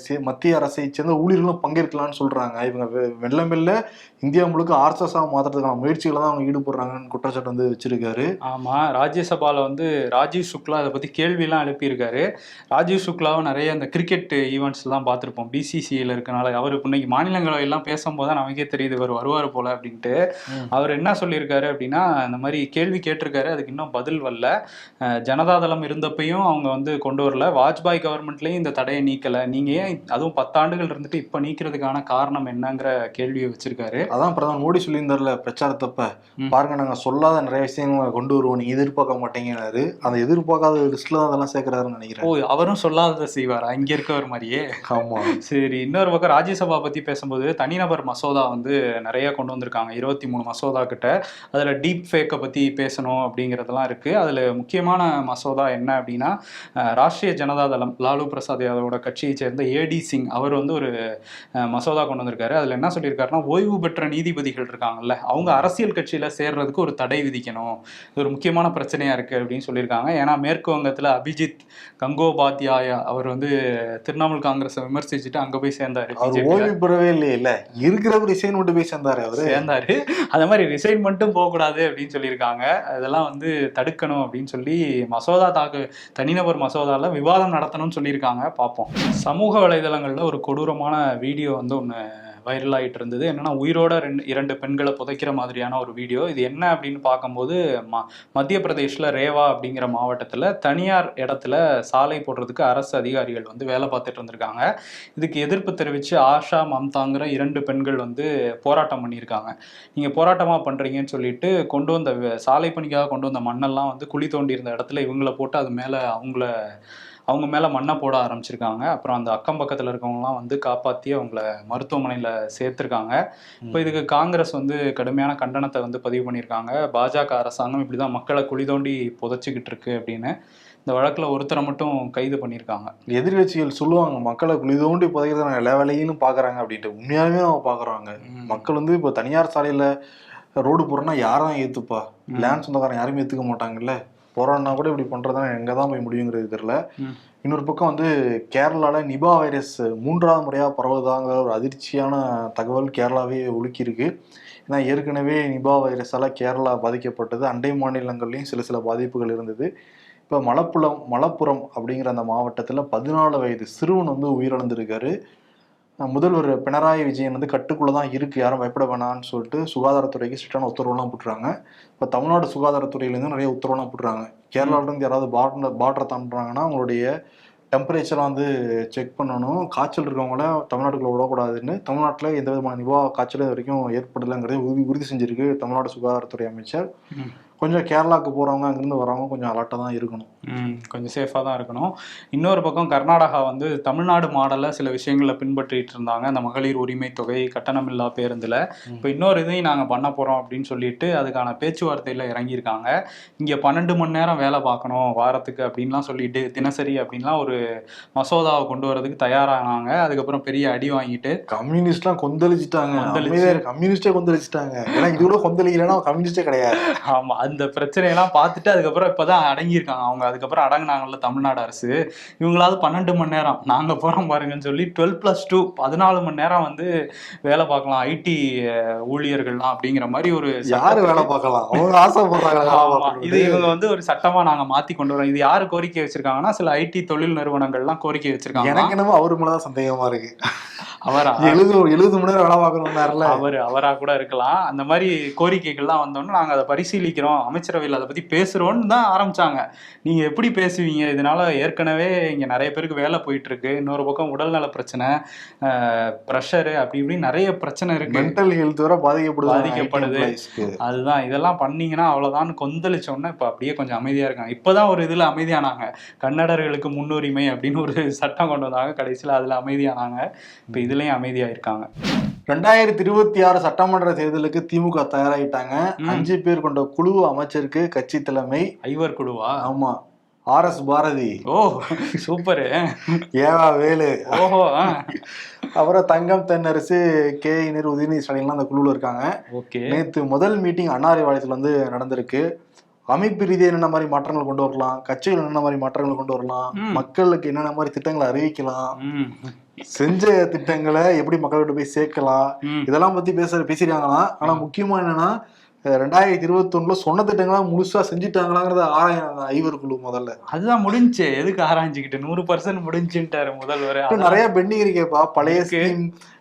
சே- மத்திய அரசை சேர்ந்த ஊழியர்களும் பங்கேற்கலாம்னு சொல்றாங்க. இவங்க மெல்ல மெல்ல இந்தியா முழுக்க ஆர்எஸ்எஸ் மாத்துறதுக்கான முயற்சிகளை தான் அவங்க ஈடுபடுறாங்கன்னு குற்றச்சாட்டு வந்து வச்சிருக்காரு. ஆமா ராஜ்யசபால வந்து ராஜீவ் சுக்லா அதை பத்தி கேள்வியெல்லாம் எழுப்பியிருக்காரு. ராஜீவ் சுக்லாவும் நிறைய இந்த கிரிக்கெட் ஈவெண்ட்ஸ் எல்லாம் பார்த்துருப்போம். பிசிசிஐல இருக்கனால அவர் இன்னைக்கு மாநிலங்களவை எல்லாம் பேசும்போது தான் நமக்கே தெரியுது இவர் வருவார் போல அப்படின்ட்டு. அவர் என்ன சொல்லியிருக்காரு அப்படின்னா இந்த மாதிரி கேள்வி கேட்டிருக்காரு அதுக்கு இன்னும் பதில் வரல. ஜனதாதளம் இருந்தப்பையும் அவங்க வந்து கொண்டு வரல. வாஜ்பாய் கவர்மெண்ட்லயும் இந்த தடையை நீக்கல. நீங்க ஏன் அதுவும் பத்தாண்டுகள் இருந்துட்டு இப்ப நீக்கிறதுக்கான காரணம் என்னங்கிற கேள்வியை வச்சிருக்காரு. அதான் பிரதமர் மோடி சொல்லியிருந்தார்ல பிரச்சாரத்தப்ப. பாருங்க நாங்க சொல்லாத நிறைய விஷயங்களை கொண்டு வருவோம் நீங்க எதிர்பார்க்க மாட்டீங்கன்னாரு அந்த எதிர்பார்க்காத லிஸ்ட்ல தான் அதெல்லாம் சேர்க்கிறாருன்னு ஓ நினைக்கிறேன் அவரும் சொல்லாததை செய்வாரா? இங்க இருக்கவர் மாதிரியே. ஆமா. சரி இன்னொரு பக்கம் ராஜ்யசபா பத்தி பேசும்போது தனிநபர் மசோதா வந்து நிறைய கொண்டு வந்திருக்காங்க. இருபத்தி மூணு மசோதா கிட்ட. அதுல டீப் ஃபேக்கை பத்தி பேசணும் அப்படிங்கிறதெல்லாம் இருக்கு. அதுல முக்கியமான மசோதா என்ன அப்படின்னா அஹ், ராஷ்ட்ரிய ஜனதாதளம் லாலு பிரசாத் யாதவோட கட்சியை சேர்ந்த ஏடி சிங் அவர் வந்து ஒரு மசோதா கொண்டு வந்திருக்காரு. அதுல என்ன சொல்லியிருக்காருன்னா ஓய்வு பெற்ற நீதிபதிகள் இருக்காங்கல்ல அவங்க அரசியல் கட்சியில சேர்றதுக்கு ஒரு தடை விதிக்கணும். இது ஒரு முக்கியமான பிரச்சனையா இருக்கு அப்படின்னு சொல்லியிருக்காங்க. ஏன்னா மேற்கு வங்கத்துல அபிஜித் கங்கோபாத்யாயா அவர் வந்து திரிணாமுல் காங்கிரஸை விமர்சிச்சுட்டு அங்க போய் சேர்ந்தாரு. ஓய்வு பெறவே இல்லையே இல்ல. இருக்கிறவர் ரிசைன் மட்டும் போய் சேர்ந்தாரு அவரு. சேர்ந்தாரு. அதே மாதிரி ரிசைன் மட்டும் போகக்கூடாது அப்படின்னு சொல்லியிருக்காங்க. அதெல்லாம் வந்து தடுக்கணும் அப்படின்னு சொல்லி மசோதா தாக்கு தனிநபர் மசோதால விவாதம் நடத்தணும்னு சொல்லியிருக்காங்க. பார்ப்போம். சமூக வலைதளங்களில் ஒரு கொடூரமான வீடியோ வந்து ஒன்று வைரல் ஆகிட்டு இருந்தது. என்னென்னா உயிரோட ரெண்டு இரண்டு பெண்களை புதைக்கிற மாதிரியான ஒரு வீடியோ. இது என்ன அப்படின்னு பார்க்கும்போது ம மத்திய பிரதேஷில் ரேவா அப்படிங்கிற மாவட்டத்தில் தனியார் இடத்துல சாலை போடுறதுக்கு அரசு அதிகாரிகள் வந்து வேலை பார்த்துட்டு இருந்திருக்காங்க. இதுக்கு எதிர்ப்பு தெரிவித்து ஆஷா மம்தாங்கிற இரண்டு பெண்கள் வந்து போராட்டம் பண்ணியிருக்காங்க. நீங்கள் போராட்டமாக பண்ணுறீங்கன்னு சொல்லிட்டு கொண்டு வந்த சாலை பணிக்காக கொண்டு வந்த மண்ணெல்லாம் வந்து குழி தோண்டி இருந்த இடத்துல இவங்கள போட்டு அது மேலே அவங்கள அவங்க மேலே மண்ணை போட ஆரம்பிச்சிருக்காங்க. அப்புறம் அந்த அக்கம் பக்கத்தில் இருக்கவங்கலாம் வந்து காப்பாற்றி அவங்கள மருத்துவமனையில் சேர்த்துருக்காங்க. இப்போ இதுக்கு காங்கிரஸ் வந்து கடுமையான கண்டனத்தை வந்து பதிவு பண்ணியிருக்காங்க. பாஜக அரசாங்கம் இப்படி தான் மக்களை குழி தோண்டி புதைச்சிக்கிட்டு இருக்கு அப்படின்னு இந்த வழக்கில் ஒருத்தரை மட்டும் கைது பண்ணியிருக்காங்க. எதிர்கட்சிகள் சொல்லுவாங்க மக்களை குழி தோண்டி புதைக்கிறத நாங்க எல்லா வேலையிலும் பாக்குறாங்க அப்படின்ட்டு. உண்மையாலுமே அவங்க பாக்குறாங்க. மக்கள் வந்து இப்போ தனியார் சாலையில ரோடு போறோம்னா யாரும் ஏத்துப்பா? ம். லேண்ட் சொந்தக்காரன் யாருமே ஏத்துக்க மாட்டாங்கல்ல? போறோம்னா கூட இப்படி பண்றதுனா எங்க தான் போய் முடியுங்கிறது தெரியல. ம். இன்னொரு பக்கம் வந்து கேரளால நிபா வைரஸ் மூன்றாவது முறையா பரவுதாங்கிற ஒரு அதிர்ச்சியான தகவல் கேரளாவே உலுக்கியிருக்கு ஏன்னா ஏற்கனவே நிபா வைரஸால கேரளா பாதிக்கப்பட்டது. அண்டை மாநிலங்கள்லயும் சில சில பாதிப்புகள் இருந்தது. இப்போ மலப்புலம் மலப்புரம் அப்படிங்கிற அந்த மாவட்டத்தில் பதினாலு வயது சிறுவன் வந்து உயிரிழந்திருக்காரு. முதல்வர் பினராயி விஜயன் வந்து கட்டுக்குள்ள தான் இருக்கு. யாரும் பயப்பட வேணாம்னு சொல்லிட்டு சுகாதாரத்துறைக்கு ஸ்ட்ரிக்டான உத்தரவுலாம் போட்டுறாங்க. இப்போ தமிழ்நாடு சுகாதாரத்துறையிலேருந்து நிறைய உத்தரவுலாம் போட்டுறாங்க. கேரளால இருந்து யாராவது பார்டர் பார்டரை தாண்டுறாங்கன்னா அவங்களுடைய டெம்பரேச்சர்லாம் வந்து செக் பண்ணணும். காய்ச்சல் இருக்கவங்கள தமிழ்நாட்டுக்குள்ள விடக்கூடாதுன்னு தமிழ்நாட்டில் எந்த விதமான நிவா காய்ச்சல் வரைக்கும் ஏற்படலைங்கிறதை உறுதி உறுதி செஞ்சிருக்கு தமிழ்நாடு சுகாதாரத்துறை அமைச்சர். கொஞ்சம் கேரளாவுக்கு போறவங்க அங்கிருந்து வரவங்க கொஞ்சம் அலர்ட்டாக தான் இருக்கணும். கொஞ்சம் சேஃபாக தான் இருக்கணும். இன்னொரு பக்கம் கர்நாடகா வந்து தமிழ்நாடு மாடலில் சில விஷயங்களை பின்பற்றிட்டு இருந்தாங்க. அந்த மகளிர் உரிமை தொகை கட்டணமில்லா பேருந்தில். இப்போ இன்னொரு இதையும் நாங்கள் பண்ண போகிறோம் அப்படின்னு சொல்லிட்டு அதுக்கான பேச்சுவார்த்தையில் இறங்கியிருக்காங்க. இங்கே பன்னெண்டு மணி நேரம் வேலை பார்க்கணும் வாரத்துக்கு அப்படின்லாம் சொல்லிட்டு தினசரி அப்படின்லாம் ஒரு மசோதாவை கொண்டு வரதுக்கு தயாரானாங்க. அதுக்கப்புறம் பெரிய அடி வாங்கிட்டு கம்யூனிஸ்ட்லாம் கொந்தளிச்சிட்டாங்க. கொந்தளிச்சு. கம்யூனிஸ்டே கொந்தளிச்சிட்டாங்க. ஏன்னா இது கூட கொந்தளிக்கலைன்னா கம்யூனிஸ்டே கிடையாது. ஆமாம் அந்த பிரச்சனையெல்லாம் பார்த்துட்டு அதுக்கப்புறம் இப்போ தான் அடங்கியிருக்காங்க. அவங்க அதுக்கப்புறம் அடங்குனாங்கல்ல தமிழ்நாடு அரசு. இவங்களாவது பன்னெண்டு மணி நேரம். நாங்கள் போகிறோம் பாருங்கன்னு சொல்லி டுவெல் ப்ளஸ் டூ பதினாலு மணி நேரம் வந்து வேலை பார்க்கலாம் ஐடி ஊழியர்கள்லாம் அப்படிங்கிற மாதிரி ஒரு யாரு வேலை பார்க்கலாம்? அவங்க ஆசைப்படுறாங்க. இது இவங்க வந்து ஒரு சட்டமா நாங்க மாத்தி கொண்டு வரோம். இது யாரு கோரிக்கை வச்சிருக்காங்கன்னா சில ஐடி தொழில் நிறுவனங்கள்லாம் கோரிக்கை வச்சிருக்காங்க எனக்கு என்னமோ அவரு மேலதான் சந்தேகமா இருக்கு. அவரா? எழுபது எழுபது மணி நேரம் வேலை பார்க்கணும்னாருல. அவர் அவரா கூட இருக்கலாம். அந்த மாதிரி கோரிக்கைகள்லாம் வந்தோன்னே நாங்க அதை பரிசீலிக்கிறோம். அமைச்சரவையில் அதை பத்தி பேசுறோம்னு தான் ஆரம்பிச்சாங்க. நீங்க எப்படி பேசுவீங்க? இதனால ஏற்கனவே இங்க நிறைய பேருக்கு வேலை போயிட்டு இருக்கு இன்னொரு பக்கம் உடல்நல பிரச்சனை ப்ரெஷரு அப்படி இப்படி நிறைய பிரச்சனை இருக்கு. மென்டல் ஹெல்த் வர பாதிக்கப்படுது. பாதிக்கப்படுது. அதுதான். இதெல்லாம் பண்ணீங்கன்னா அவ்வளவுதான் கொந்தளிச்சோன்னா இப்போ அப்படியே கொஞ்சம் அமைதியா இருக்காங்க. இப்போதான் ஒரு இதுல அமைதியானாங்க. கன்னடர்களுக்கு முன்னுரிமை அப்படின்னு ஒரு சட்டம் கொண்டு வந்தாங்க. கடைசியில அதுல அமைதியானாங்க. இப்போ இதுலயும் அமைதியா இருக்காங்க. ரெண்டாயிரத்தி இருபத்தி ஆறு சட்டமன்ற தேர்தலுக்கு திமுக தயாராகிட்டாங்க. அஞ்சு பேர் கொண்ட குழு அமைச்சருக்கு கட்சி தலைமை. ஐவர் குழுவா? ஆமா. R S Bharathi. ஓ சூப்பரு. ஏவா வேலு. ஓஹோ அப்புறம் தங்கம் தென்னரசு கே இனர் உதயநிதி ஸ்டாலின்லாம் அந்த குழுவில் இருக்காங்க. ஓகே. நேத்து முதல் மீட்டிங் அன்னாரிவாளையத்தில் வந்து நடந்திருக்கு. அமைப்பு ரீதியாக என்னென்ன மாதிரி மாற்றங்கள் கொண்டு வரலாம்? கட்சிகள் என்னென்ன மாதிரி மாற்றங்கள் கொண்டு வரலாம். மக்களுக்கு என்னென்ன மாதிரி திட்டங்களை அறிவிக்கலாம்? செஞ்ச திட்டங்களை எப்படி மக்கள்கிட்ட போய் சேர்க்கலாம்? இதெல்லாம் பத்தி பேச பேசிருக்காங்களாம் ஆனா முக்கியமா என்னன்னா ரெண்டாயிரத்தி இருபத்தி சொன்ன திட்டங்களா முழுசா செஞ்சுட்டாங்களாங்கிறத ஆராயாங்க ஐவர் குழு முதல்ல. அதுதான் முடிஞ்சு. எதுக்கு ஆராய்ஞ்சுக்கிட்டு? நூறு பர்சன்ட் முடிஞ்சுட்டாரு முதல்வர். நிறைய பெண்டிங் இருக்கேப்பா பழைய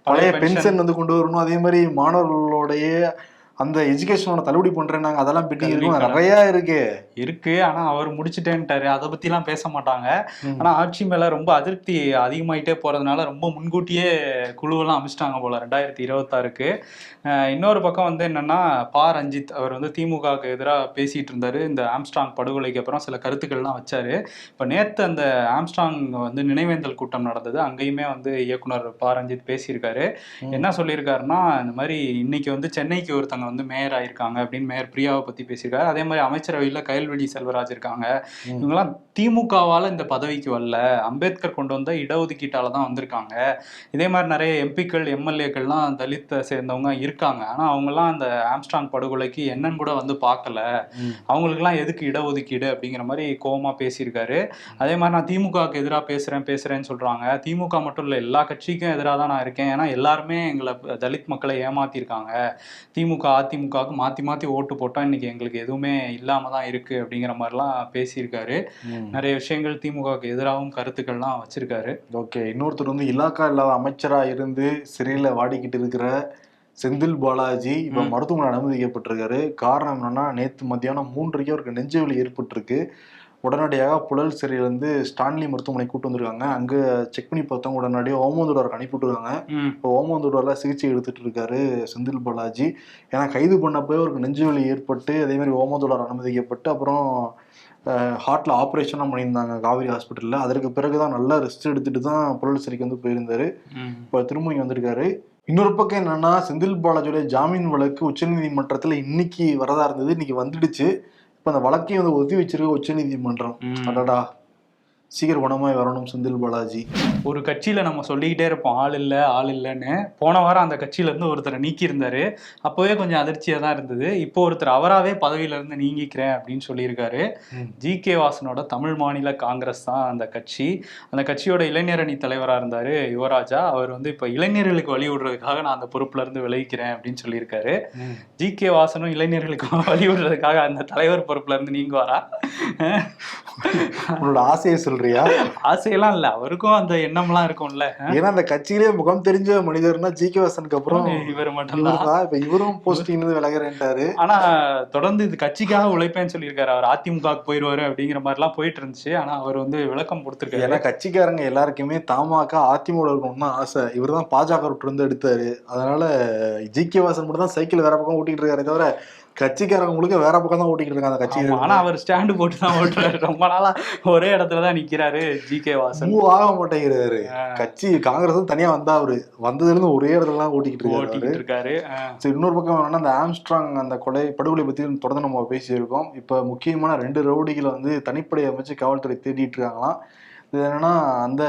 பழைய பென்ஷன் வந்து கொண்டு வரணும். அதே மாதிரி மாணவர்களுடைய அந்த எஜுகேஷனோட தள்ளுபடி பண்றேன்னாங்க. அதெல்லாம் கல்வி இருக்கும். நிறைய இருக்கு. இருக்கு. ஆனா அவர் முடிச்சிட்டேன்ட்டாரு. அதை பத்திலாம் பேச மாட்டாங்க. ஆனா ஆட்சி மேல ரொம்ப அதிருப்தி அதிகமாயிட்டே போறதுனால ரொம்ப முன்கூட்டியே குழுவெல்லாம் அமைச்சிட்டாங்க போல ரெண்டாயிரத்தி இருபத்தாறுக்கு. இன்னொரு பக்கம் வந்து என்னன்னா பா. ரஞ்சித் அவர் வந்து திமுகவுக்கு எதிராக பேசிட்டு இருந்தாரு. இந்த ஆம்ஸ்ட்ராங் படுகொலைக்கு அப்புறம் சில கருத்துக்கள்லாம் வச்சாரு. இப்ப நேத்து அந்த ஆம்ஸ்ட்ராங் வந்து நினைவேந்தல் கூட்டம் நடந்தது. அங்கேயுமே வந்து இயக்குனர் பா. ரஞ்சித் பேசியிருக்காரு. என்ன சொல்லியிருக்காருன்னா இந்த மாதிரி இன்னைக்கு வந்து சென்னைக்கு ஒருத்தங்க வந்து மேயர் ஆயிருக்காங்க அப்படின்னு மேயர் பிரியாவை பத்தி பேசியிருக்காரு. அதே மாதிரி அமைச்சரவையில் கயல்வெளி செல்வராஜ் இருக்காங்க. இவங்கெல்லாம் திமுகவால இந்த பதவிக்கு வரல. அம்பேத்கர் கொண்டு வந்த இடஒதுக்கீட்டால தான் வந்திருக்காங்க. இதே மாதிரி நிறைய எம்பிக்கள் எம்எல்ஏக்கள்லாம் தலித்தை சேர்ந்தவங்க இருக்காங்க. ஆனா அவங்கெல்லாம் அந்த ஆம்ஸ்ட்ராங் படுகொலைக்கு என்னன்னு கூட வந்து பார்க்கல. அவங்களுக்குலாம் எதுக்கு இடஒதுக்கீடு அப்படிங்கிற மாதிரி கோவமா பேசியிருக்காரு. அதே மாதிரி நான் திமுகவுக்கு எதிராக பேசுறேன் பேசுறேன்னு சொல்றாங்க. திமுக மட்டும் இல்லை எல்லா கட்சிக்கும் எதிராக தான் நான் இருக்கேன். ஏன்னா எல்லாருமே எங்களை தலித் மக்களை ஏமாத்திருக்காங்க திமுக அதிமுகவுக்கு மாத்தி மாத்தி ஓட்டு போட்டா இன்னைக்கு எங்களுக்கு எதுவுமே இல்லாம தான் இருக்கு அப்படிங்கிற மாதிரிலாம் பேசியிருக்காரு. நிறைய விஷயங்கள் திமுகவுக்கு எதிராகவும் கருத்துக்கள்லாம் வச்சிருக்காரு ஓகே இன்னொருத்தர் வந்து இலாக்கா இல்லாத அமைச்சரா இருந்து சிறையில வாடிக்கிட்டு இருக்கிற செந்தில் பாலாஜி இப்ப. மருத்துவமனை அனுமதிக்கப்பட்டிருக்காரு காரணம் என்னன்னா நேத்து மத்தியானம் மூன்றரைக்கு அவருக்கு நெஞ்சு வலி ஏற்பட்டிருக்கு உடனடியாக புழல் சிறையிலேருந்து ஸ்டான்லி மருத்துவமனை கூட்டு வந்திருக்காங்க. அங்க செக் பண்ணி பார்த்தவங்க உடனடியாக ஓமந்தூடருக்கு அனுப்பி விட்டுருக்காங்க ம். இப்போ ஓமந்தூடர்ல சிகிச்சை எடுத்துட்டு இருக்காரு செந்தில் பாலாஜி. ஏன்னா கைது பண்ணப்போ அவருக்கு நெஞ்சு வலி ஏற்பட்டு அதே மாதிரி ஓமந்தூடர் அனுமதிக்கப்பட்டு அப்புறம் ஹார்ட்ல ஆப்ரேஷன்லாம் பண்ணியிருந்தாங்க காவேரி ஹாஸ்பிட்டல்ல அதற்கு பிறகுதான் நல்லா ரெஸ்ட் எடுத்துட்டு தான் புழல் சிறைக்கு வந்து போயிருந்தாரு. இப்போ திரும்ப இங்க வந்திருக்காரு. இன்னொரு பக்கம் என்னன்னா செந்தில் பாலாஜியோட ஜாமீன் வழக்கு உச்சநீதிமன்றத்துல இன்னைக்கு வரதா இருந்தது. இன்னைக்கு வந்துடுச்சு. இப்போ அந்த வழக்கையும் வந்து ஒத்தி வச்சிருக்க உச்சநீதிமன்றம் ம். அடடா சீக்கிரம் குணமாய் வரணும் செந்தில் பாலாஜி. ஒரு கட்சியில நம்ம சொல்லிக்கிட்டே இருப்போம் ஆள் இல்ல ஆள் இல்லைன்னு. போன வாரம் அந்த கட்சியில இருந்து ஒருத்தரை நீக்கி இருந்தாரு அப்போவே கொஞ்சம் அதிர்ச்சியா தான் இருந்தது. இப்போ ஒருத்தர் அவராவே பதவியில இருந்து நீங்கிக்கிறேன் அப்படின்னு சொல்லியிருக்காரு. ஜி. கே. வாசனோட தமிழ் மாநில காங்கிரஸ் தான் அந்த கட்சி. அந்த கட்சியோட இளைஞரணி தலைவரா இருந்தாரு யுவராஜா. அவர் வந்து இப்ப இளைஞர்களுக்கு வழி விடுறதுக்காக நான் அந்த பொறுப்புல இருந்து விலகிக்கிறேன் அப்படின்னு சொல்லியிருக்காரு. ஜி. கே. வாசனும் இளைஞர்களுக்கு வழி விடுறதுக்காக அந்த தலைவர் பொறுப்புல இருந்து நீங்குவாரா? உன்னோட ஆசையை சொல்றியா? ஆசையெல்லாம் இல்ல. அவருக்கும் அந்த எண்ணம்லாம் இருக்கும்ல. ஏன்னா அந்த கட்சியிலே முகம் தெரிஞ்ச மனிதர்னா ஜி கே வாசனுக்கு அப்புறம் இவர் மட்டும்தான். இப்ப இவரும் போஸ்டிங் விலகிறேன்ட்டாரு. ஆனா தொடர்ந்து இது கட்சிக்காக உழைப்பேன்னு சொல்லியிருக்காரு. அவர் அதிமுகவுக்கு போயிருவாரு அப்படிங்கிற மாதிரி எல்லாம் போயிட்டு இருந்துச்சு ஆனா அவர் வந்து விளக்கம் கொடுத்திருக்காரு. ஏன்னா கட்சிக்காரங்க எல்லாருக்குமே தமாக அதிமுக இருக்கணும்னு ஆசை. இவர் தான் பாஜக இருந்து எடுத்தாரு அதனால ஜி கே வாசன் மட்டும் தான் சைக்கிள் வேற பக்கம் ஓட்டிட்டு இருக்காரு தவிர கட்சிக்காரங்க முழுக்க வேற பக்கம் தான் ஓட்டிட்டு இருக்காங்க அந்த கட்சி. ஆனா அவர் ஸ்டாண்டு போட்டு தான் ஓட்டுறாரு. ரொம்ப நாளா ஒரே இடத்துல தான் நிக்கிறாரு ஜி கே வாசன். மூவ் ஆக மாட்டேங்கிறாரு. கட்சி காங்கிரஸ் தனியா வந்தா அவரு. வந்ததுல இருந்து ஒரே இடத்துல தான் ஓட்டிக்கிட்டு இருக்காரு இருக்காரு. சரி இன்னொரு பக்கம் என்னன்னா அந்த ஆம்ஸ்ட்ராங் அந்த கொலை படுகொலை பத்தி தொடர்ந்து நம்ம பேசியிருக்கோம். இப்ப முக்கியமான ரெண்டு ரவுடிகளை வந்து தனிப்படை அமைச்சு காவல்துறை தேடிட்டு இருக்காங்களாம். இது என்னன்னா அந்த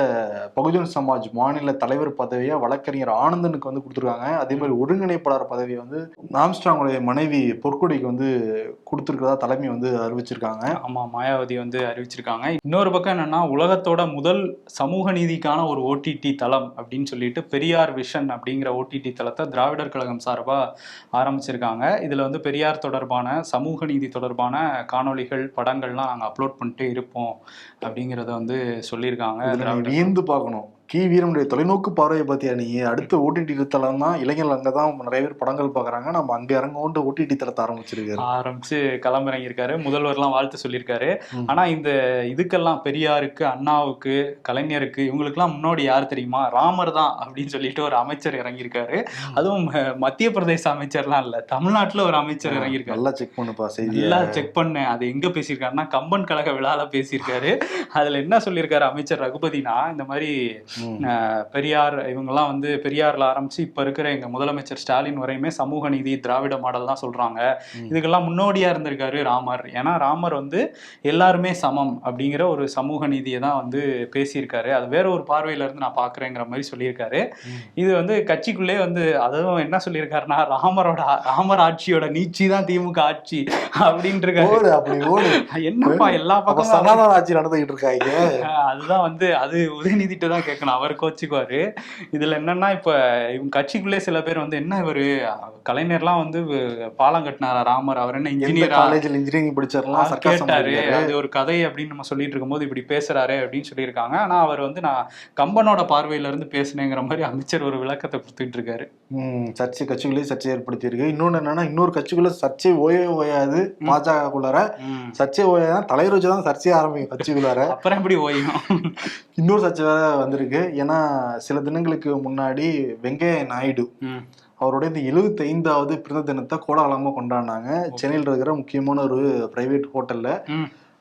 பகுஜன் சமாஜ் மாநில தலைவர் பதவியை வழக்கறிஞர் ஆனந்தனுக்கு வந்து கொடுத்துருக்காங்க. அதே மாதிரி ஒருங்கிணைப்பாளர் பதவியை வந்து ஆம்ஸ்ட்ராங்குடைய மனைவி பொற்கொடிக்கு வந்து கொடுத்துருக்கிறதா தலைமை வந்து அறிவிச்சிருக்காங்க. ஆமா மாயாவதி வந்து அறிவிச்சிருக்காங்க. இன்னொரு பக்கம் என்னன்னா உலகத்தோட முதல் சமூக நீதிக்கான ஒரு ஓடிடி தளம் அப்படின்னு சொல்லிட்டு பெரியார் விஷன் அப்படிங்கிற ஓடிடி தளத்தை திராவிடர் கழகம் சார்பாக ஆரம்பிச்சிருக்காங்க. இதுல வந்து பெரியார் தொடர்பான சமூக நீதி தொடர்பான காணொளிகள் படங்கள்லாம் நாங்கள் அப்லோட் பண்ணிட்டு இருப்போம் அப்படிங்கிறத வந்து சொல்லியிருக்காங்க வியந்து பார்க்கணும். கி. வீரனுடைய தொலைநோக்கு பார்வையை பார்த்தியா நீ? அடுத்த ஓடிடி தளம் தான் இளைஞர்கள் அங்கதான் நிறைய பேர் படங்கள் பாக்குறாங்க நம்ம அங்க இறங்கோண்டு ஓடிடி தளத்தை ஆரம்பிச்சிருக்காரு. ஆரம்பிச்சு களமிறங்கியிருக்காரு முதல்வர்லாம் வாழ்த்து சொல்லியிருக்காரு. ம். ஆனா இந்த இதுக்கெல்லாம் பெரியாருக்கு அண்ணாவுக்கு கலைஞருக்கு இவங்களுக்கெல்லாம் முன்னோடி யார் தெரியுமா? ராமர் தான் அப்படின்னு சொல்லிட்டு ஒரு அமைச்சர் இறங்கியிருக்காரு. அதுவும் மத்திய பிரதேச அமைச்சர்லாம் இல்ல. தமிழ்நாட்டுல ஒரு அமைச்சர் இறங்கியிருக்காரு. நல்லா செக் பண்ணுப்பா செய்தி நல்லா செக் பண்ணேன் அது எங்க பேசியிருக்காருன்னா கம்பன் கழக விழால பேசியிருக்காரு. அதுல என்ன சொல்லியிருக்காரு அமைச்சர் ரகுபதினா இந்த மாதிரி பெரியார் இவங்கெல்லாம் வந்து பெரியார்ல ஆரம்பிச்சு இப்ப இருக்கிற எங்க முதலமைச்சர் ஸ்டாலின் வரையுமே சமூக நீதி திராவிட மாடல் தான் சொல்றாங்க. இதுக்கெல்லாம் முன்னோடியா இருந்திருக்காரு ராமர். ஏன்னா ராமர் வந்து எல்லாருமே சமம் அப்படிங்கிற ஒரு சமூக நீதியை தான் வந்து பேசியிருக்காரு. அது வேற ஒரு பார்வையில இருந்து நான் பாக்குறேங்கிற மாதிரி சொல்லியிருக்காரு. இது வந்து கட்சிக்குள்ளே வந்து அதுவும் என்ன சொல்லியிருக்காருன்னா ராமரோட ராமர் ஆட்சியோட நீச்சி தான் திமுக ஆட்சி அப்படின்ட்டு என்னப்பா எல்லா அப்ப பக்கமும் சனாதன ஆட்சி நடந்துகிட்டு இருக்காங்க. அதுதான் வந்து அது உதயநிதிட்ட தான் கேட்கணும். அவர் கோச்சுக்குவாரு. இதுல என்னன்னா இப்ப இவங்க கட்சிக்குள்ளே சில பேர் வந்து என்ன இவரு? கலைஞர்லாம் வந்து பாலம் கட்டினாரா? ராமர் அவர் என்ன இன்ஜினியரா காலேஜ்ல இன்ஜினியரிங் சர்க்காசம் கேட்டாரு. அது ஒரு கதை அப்படின்னு நம்ம சொல்லிட்டு இருக்கும்போது இப்படி பேசுறாரு அப்படின்னு சொல்லியிருக்காங்க. ஆனா அவர் வந்து நான் கம்பனோட பார்வையில இருந்து பேசுனேங்கிற மாதிரி அமைச்சர் ஒரு விளக்கத்தை கொடுத்துட்டு இருக்காரு. சர்ச்சை கட்சிகளே சர்ச்சை ஏற்படுத்தி இருக்கு இன்னொன்னு என்னன்னா இன்னொரு கட்சிக்குள்ள சர்ச்சை ஓயவே ஓயாது பாஜகக்குள்ளார. சர்ச்சை ஓயாதான் தலைவர் வச்சு தான் சர்ச்சையே ஆரம்பிக்கும் கட்சிக்குள்ளார. அப்புறம் எப்படி ஓயும்? இன்னொரு சர்ச்சை வேற வந்திருக்கு. ஏன்னா சில தினங்களுக்கு முன்னாடி வெங்கைய நாயுடு. அவருடைய இந்த எழுபத்தி ஐந்தாவது பிறந்த தினத்தை கோலாகலமா கொண்டாடினாங்க. சென்னையில் இருக்கிற முக்கியமான ஒரு பிரைவேட் ஹோட்டல்ல.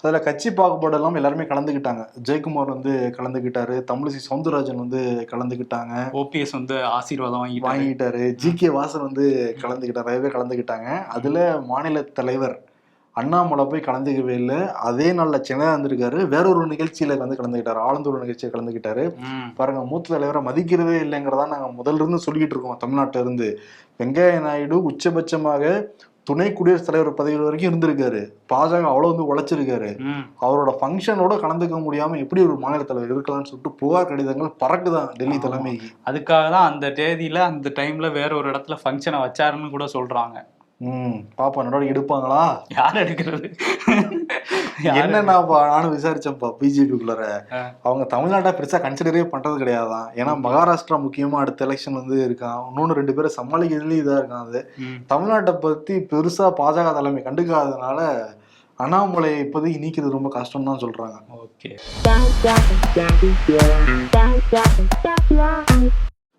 அதுல கட்சி பாகுபாடு எல்லாம் எல்லாருமே கலந்துக்கிட்டாங்க ஜெயக்குமார் வந்து கலந்துக்கிட்டாரு தமிழிசை சவுந்தரராஜன் வந்து கலந்துக்கிட்டாங்க ஓபிஎஸ் வந்து ஆசீர்வாதம் வாங்கிட்டாங்க வாங்கிட்டாரு. ஜி கே வாசன் வந்து கலந்துக்கிட்டார் பேர் கலந்துக்கிட்டாங்க அதுல மாநில தலைவர் அண்ணாமலை போய் கலந்துக்கவே இல்லை. அதே நாள்ல சென்னை வந்திருக்காரு. வேற ஒரு நிகழ்ச்சியில வந்து கலந்துக்கிட்டாரு. ஆலந்தூர் நிகழ்ச்சியை கலந்துக்கிட்டாரு. பாருங்க மூத்த தலைவரை மதிக்கிறதே இல்லைங்கிறதா நாங்க முதல்ல இருந்து சொல்லிக்கிட்டு இருக்கோம் தமிழ்நாட்டுல இருந்து. வெங்கைய நாயுடு உச்சபட்சமாக துணை குடியரசுத் தலைவர் பதவி வரைக்கும் இருந்திருக்காரு. பாஜக அவ்வளவு வந்து உழைச்சிருக்காரு. அவரோட ஃபங்க்ஷனோட கலந்துக்க முடியாம எப்படி ஒரு மாநில தலைவர் இருக்கலாம்னு சொல்லிட்டு புகார் கடிதங்கள் பறக்குதான் டெல்லி. தலைமைக்கு. அதுக்காக தான் அந்த தேதியில அந்த டைம்ல வேற ஒரு இடத்துல ஃபங்க்ஷனை வச்சாருன்னு கூட சொல்றாங்க. ம் பாப்பா நடவடிக்கை எடுப்பாங்களா? யார் எடுக்கிறது? யார் என்னன்னா நானும் விசாரிச்சேன்ப்பா பிஜேபிக்குள்ளார. அவங்க தமிழ்நாட்டை பெருசா கன்சிடரே பண்றது கிடையாதான் ஏன்னா மகாராஷ்டிரா முக்கியமா அடுத்த எலெக்ஷன் வந்து இருக்கான். இன்னொன்னு ரெண்டு பேரும் சமாளிக்கிறதுலயும் இதா இருக்கான் அது. தமிழ்நாட்டை பத்தி பெருசா பாஜக தலைமை கண்டுக்காததுனால அண்ணாமலை இப்போதைக்கு நீக்கிறது ரொம்ப கஷ்டம் தான் சொல்றாங்க. ஓகே.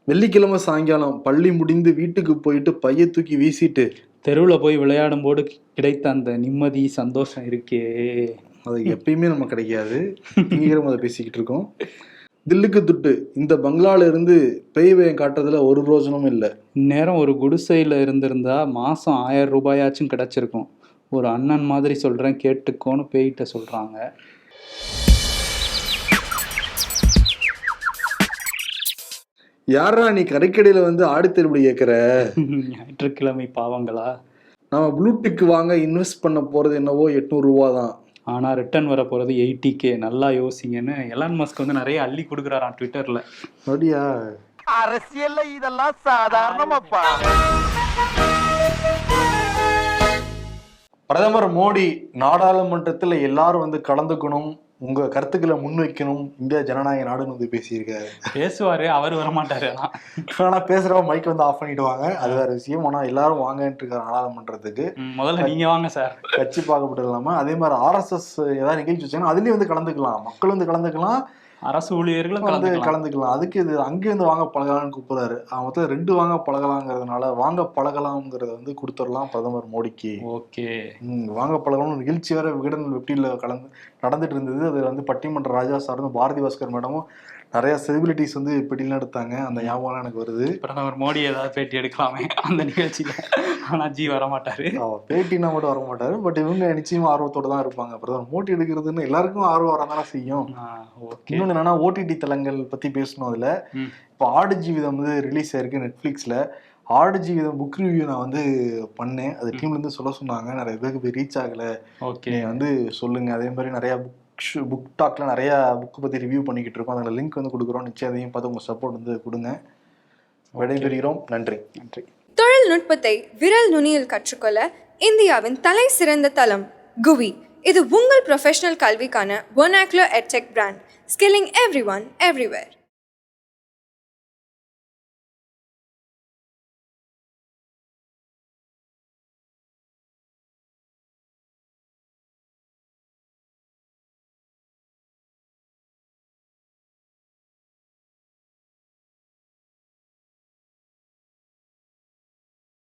வெள்ளிக்கிழமை சாயங்காலம் பள்ளி முடிந்து வீட்டுக்கு போயிட்டு பைய தூக்கி வீசிட்டு தெருவுல போய் விளையாடும் போது கிடைத்த அந்த நிம்மதி சந்தோஷம் இருக்கே. அது எப்பயுமே நம்ம கிடைக்காது. நீங்களும் அதை பேசிக்கிட்டு இருக்கோம். தில்லுக்கு துட்டு. இந்த பங்களால இருந்து பேய் பயம் காட்டுறதுல ஒரு ரோஜனமும் இல்லை. இந்நேரம் ஒரு குடிசையில இருந்திருந்தா மாசம் ஆயிரம் ரூபாயாச்சும் கிடைச்சிருக்கும். ஒரு அண்ணன் மாதிரி சொல்றேன் கேட்டுக்கோன்னு பேய்கிட்ட சொல்றாங்க. யாரா நீ கரைக்கடையில வந்து ஆடி கேட்குற ஞாயிற்றுக்கிழமை பாவங்களா? நம்ம ப்ளூடிக்கு வாங்க இன்வெஸ்ட் பண்ண போறது என்னவோ எட்நூறு ரூபா தான் ஆனா ரிட்டர்ன் வர போறது எயிட்டி கே நல்லா யோசிங்கன்னு எலான் மஸ்க் வந்து நிறைய அள்ளி கொடுக்குறாராம் ட்விட்டர்ல அப்படியா? அரசியல்ல இதெல்லாம் சாதாரணமாப்பா. பிரதமர் மோடி நாடாளுமன்றத்தில் எல்லாரும் வந்து கலந்துக்கணும் உங்க கருத்துக்களை முன்வைக்கணும். இந்தியா ஜனநாயக நாடுன்னு வந்து பேசியிருக்காரு. பேசுவாரு அவர் வரமாட்டாரு ஆனா. பேசுறவங்க மைக் வந்து ஆஃப் பண்ணிடுவாங்க. அது வேற விஷயம். ஆனா எல்லாரும் வாங்கன்ட்டு இருக்காரு நாடாளுமன்றத்துக்கு முதல்ல நீங்க வாங்க சார். கட்சி பார்க்கப்பட்டு இல்லாம அதே மாதிரி ஆர்எஸ்எஸ் ஏதாவது நிகழ்ச்சி வச்சாங்கன்னா அதுலயும் வந்து கலந்துக்கலாம். மக்கள் வந்து கலந்துக்கலாம். அரசு ஊழியர்களும் வந்து கலந்துக்கலாம். அதுக்கு இது அங்கேருந்து வாங்க பழகலாம்னு கூப்பிடுறாரு. மொத்தம் ரெண்டு வாங்க பழகலாங்கிறதுனால வாங்க பழகலாம்ங்கிறத வந்து கொடுத்துடலாம் பிரதமர் மோடிக்கு. ஓகே. வாங்க பழகணும் நிகழ்ச்சி வேற விகடன் வெப்டியில் கலந்து நடந்துட்டு இருந்தது. அது வந்து பட்டிமன்ற ராஜா சாரும் பாரதி பாஸ்கர் மேடமும் நிறைய செலிபிரிட்டிஸ் வந்து பெட்டியில் எடுத்தாங்க அந்த ஞாபகம் எனக்கு வருது. பிரதமர் மோடி ஏதாவது பேட்டி எடுக்கலாமே? அந்த நிகழ்ச்சியில. ஆனா ஜி வரமாட்டாரு. பேட்டினா மட்டும் வர மாட்டாரு பட் இவங்க நிச்சயமா ஆர்வத்தோட தான் இருப்பாங்க. பிரதமர் மோடி எடுக்கிறதுன்னு எல்லாருக்கும் ஆர்வம் வரதானே செய்யும். ஓகே. இன்னொன்று என்னன்னா ஓடிடி தளங்கள் பத்தி பேசணும் அதுல. இப்போ ஆடு ஜீவிதம் வந்து ரிலீஸ் ஆயிருக்கு நெட்ஃப்ளிக்ஸ்ல ஆடு ஜீவிதம் புக் ரிவ்யூ நான் வந்து பண்ணேன். அது டீம்ல இருந்து சொல்ல சொன்னாங்க. நிறைய பேருக்கு போய் ரீச் ஆகல. ஓகே. வந்து சொல்லுங்க. அதே மாதிரி நிறைய புக் புக் டாக்ல நிறையா புக்கு பற்றி ரிவ்யூ பண்ணிக்கிட்டு இருக்கோம். அதில் லிங்க் வந்து கொடுக்குறோம். நிச்சயம் அதையும் பார்த்து உங்கள் சப்போர்ட் வந்து கொடுங்க. விடைபெறுகிறோம். நன்றி. நன்றி. தொழில்நுட்பத்தை விரல் நுனியில் கற்றுக்கொள்ள இந்தியாவின் தலை சிறந்த தளம் குவி. இது உங்கள் ப்ரொஃபஷனல் கல்விக்கான ஒனாக்லோ edtech brand skilling every one everywhere